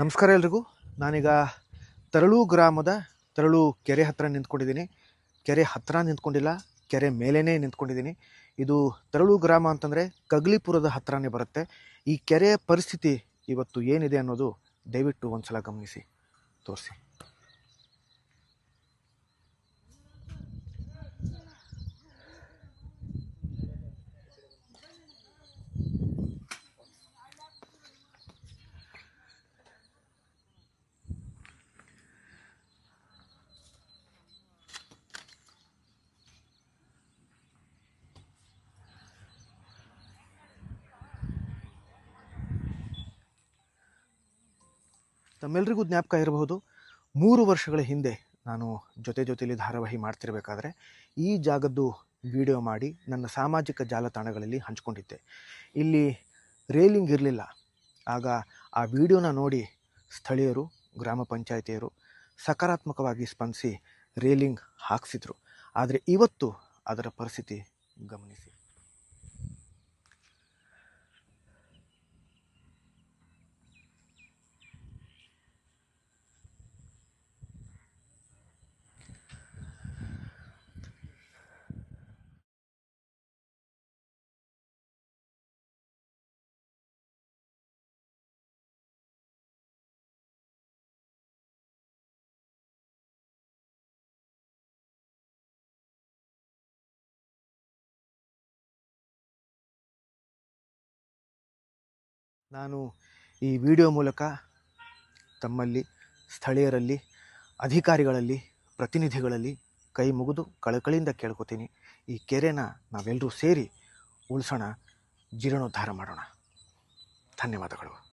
ನಮಸ್ಕಾರ ಎಲ್ರಿಗೂ. ನಾನೀಗ ತರಳು ಗ್ರಾಮದ ತರಳು ಕೆರೆ ಹತ್ತಿರ ನಿಂತ್ಕೊಂಡಿದ್ದೀನಿ. ಕೆರೆ ಹತ್ತಿರ ನಿಂತ್ಕೊಂಡಿಲ್ಲ, ಕೆರೆ ಮೇಲೇ ನಿಂತ್ಕೊಂಡಿದ್ದೀನಿ. ಇದು ತರಳು ಗ್ರಾಮ ಅಂತಂದರೆ ಕಗ್ಲಿಪುರದ ಹತ್ತಿರನೇ ಬರುತ್ತೆ. ಈ ಕೆರೆಯ ಪರಿಸ್ಥಿತಿ ಇವತ್ತು ಏನಿದೆ ಅನ್ನೋದು ದಯವಿಟ್ಟು ಒಂದ್ಸಲ ಗಮನಿಸಿ, ತೋರಿಸಿ. ತಮ್ಮೆಲ್ಲರಿಗೂ ಜ್ಞಾಪಕ ಇರಬಹುದು, ಮೂರು ವರ್ಷಗಳ ಹಿಂದೆ ನಾನು ಜೊತೆ ಜೊತೆಯಲ್ಲಿ ಧಾರಾವಾಹಿ ಮಾಡ್ತಿರಬೇಕಾದ್ರೆ ಈ ಜಾಗದ್ದು ವಿಡಿಯೋ ಮಾಡಿ ನನ್ನ ಸಾಮಾಜಿಕ ಜಾಲತಾಣಗಳಲ್ಲಿ ಹಂಚ್ಕೊಂಡಿದ್ದೆ. ಇಲ್ಲಿ ರೇಲಿಂಗ್ ಇರಲಿಲ್ಲ. ಆಗ ಆ ವಿಡಿಯೋನ ನೋಡಿ ಸ್ಥಳೀಯರು, ಗ್ರಾಮ ಪಂಚಾಯಿತಿಯರು ಸಕಾರಾತ್ಮಕವಾಗಿ ಸ್ಪಂದಿಸಿ ರೇಲಿಂಗ್ ಹಾಕ್ಸಿದ್ರು. ಆದರೆ ಇವತ್ತು ಅದರ ಪರಿಸ್ಥಿತಿ ಗಮನಿಸಿ. ನಾನು ಈ ವಿಡಿಯೋ ಮೂಲಕ ತಮ್ಮಲ್ಲಿ, ಸ್ಥಳೀಯರಲ್ಲಿ, ಅಧಿಕಾರಿಗಳಲ್ಲಿ, ಪ್ರತಿನಿಧಿಗಳಲ್ಲಿ ಕೈ ಮುಗಿದು ಕಳಕಳಿಯಿಂದ ಕೇಳ್ಕೊತೀನಿ. ಈ ಕೆರೆನ ನಾವೆಲ್ಲರೂ ಸೇರಿ ಉಳಿಸೋಣ, ಜೀರ್ಣೋದ್ಧಾರ ಮಾಡೋಣ. ಧನ್ಯವಾದಗಳು.